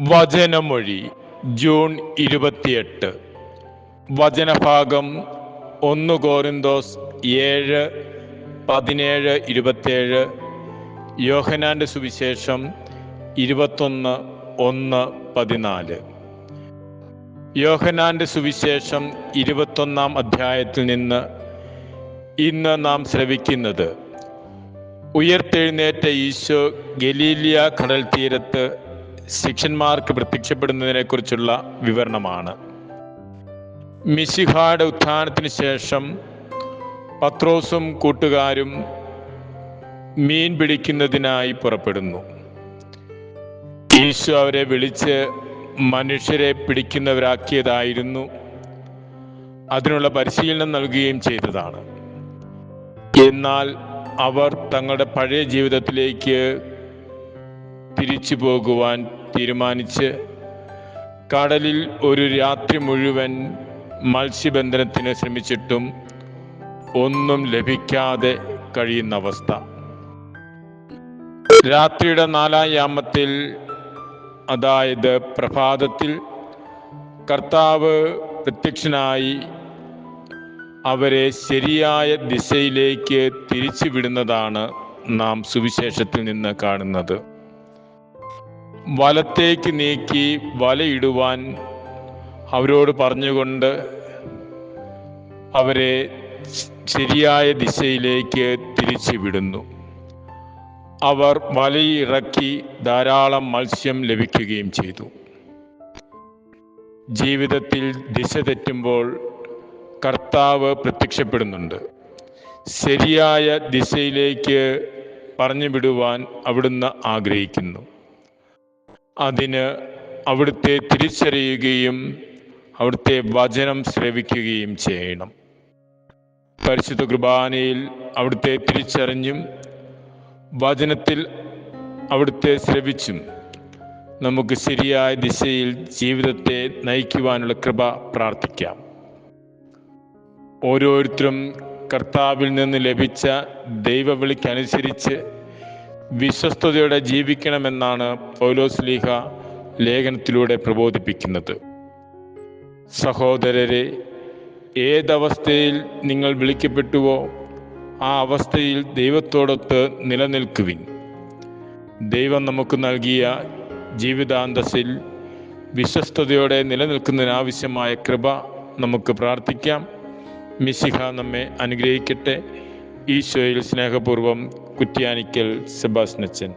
വചനമൊഴി June ഇരുപത്തിയെട്ട്. വചനഭാഗം ഒന്ന് കോരിന്തോസ് ഏഴ് പതിനേഴ് ഇരുപത്തേഴ് യോഹനാന്റെ സുവിശേഷം ഇരുപത്തൊന്ന് ഒന്ന് പതിനാല്. യോഹനാന്റെ സുവിശേഷം ഇരുപത്തൊന്നാം അധ്യായത്തിൽ നിന്ന് ഇന്ന് നാം ശ്രവിക്കുന്നത് ഉയർത്തെഴുന്നേറ്റ ഈശോ ഗലീലിയ കടൽ തീരത്ത് ശിഷ്യന്മാർക്ക് പ്രത്യക്ഷപ്പെടുന്നതിനെക്കുറിച്ചുള്ള വിവരണമാണ്. മിശിഹായുടെ ഉത്ഥാനത്തിന് ശേഷം പത്രോസും കൂട്ടുകാരും മീൻ പിടിക്കുന്നതിനായി പുറപ്പെടുന്നു. ഈശോ അവരെ വിളിച്ച് മനുഷ്യരെ പിടിക്കുന്നവരാക്കിയതായിരുന്നു. അതിനുള്ള പരിശീലനം നൽകുകയും ചെയ്തതാണ്. എന്നാൽ അവർ തങ്ങളുടെ പഴയ ജീവിതത്തിലേക്ക് തിരിച്ചു പോകുവാൻ തീരുമാനിച്ച് കടലിൽ ഒരു രാത്രി മുഴുവൻ മത്സ്യബന്ധനത്തിന് ശ്രമിച്ചിട്ടും ഒന്നും ലഭിക്കാതെ കഴിയുന്ന അവസ്ഥ. രാത്രിയുടെ നാലാം യാമത്തിൽ അതായത് പ്രഭാതത്തിൽ കർത്താവ് പ്രത്യക്ഷനായി അവരെ ശരിയായ ദിശയിലേക്ക് തിരിച്ചുവിടുന്നതാണ് നാം സുവിശേഷത്തിൽ നിന്ന് കാണുന്നത്. വലത്തേക്ക് നീക്കി വലയിടുവാൻ അവരോട് പറഞ്ഞുകൊണ്ട് അവരെ ശരിയായ ദിശയിലേക്ക് തിരിച്ചുവിടുന്നു. അവർ വലയിറക്കി ധാരാളം മത്സ്യം ലഭിക്കുകയും ചെയ്തു. ജീവിതത്തിൽ ദിശ തെറ്റുമ്പോൾ കർത്താവ് പ്രത്യക്ഷപ്പെടുന്നുണ്ട്. ശരിയായ ദിശയിലേക്ക് പറഞ്ഞു വിടുവാൻ അവിടുന്ന് ആഗ്രഹിക്കുന്നു. അതിന് അവിടുത്തെ തിരിച്ചറിയുകയും അവിടുത്തെ വചനം ശ്രവിക്കുകയും ചെയ്യണം. പരിശുദ്ധ കുർബാനയിൽ അവിടുത്തെ തിരിച്ചറിഞ്ഞും വചനത്തിൽ അവിടുത്തെ ശ്രവിച്ചും നമുക്ക് ശരിയായ ദിശയിൽ ജീവിതത്തെ നയിക്കുവാനുള്ള കൃപ പ്രാർത്ഥിക്കാം. ഓരോരുത്തരും കർത്താവിൽ നിന്ന് ലഭിച്ച ദൈവവിളിക്കനുസരിച്ച് വിശ്വസ്തയോടെ ജീവിക്കണമെന്നാണ് പൗലോസ് ലീഹ ലേഖനത്തിലൂടെ പ്രബോധിപ്പിക്കുന്നത്. സഹോദരരെ ഏതവസ്ഥയിൽ നിങ്ങൾ വിളിക്കപ്പെട്ടുവോ ആ അവസ്ഥയിൽ ദൈവത്തോടൊത്ത് നിലനിൽക്കുവിൻ. ദൈവം നമുക്ക് നൽകിയ ജീവിതാന്തസ്സിൽ വിശ്വസ്തയോടെ നിലനിൽക്കുന്നതിനാവശ്യമായ കൃപ നമുക്ക് പ്രാർത്ഥിക്കാം. മിശിഹ നമ്മെ അനുഗ്രഹിക്കട്ടെ. ഈശോയിൽ സ്നേഹപൂർവം കുറ്റ്യാനിക്കൽ സെബാസ്നച്ചൻ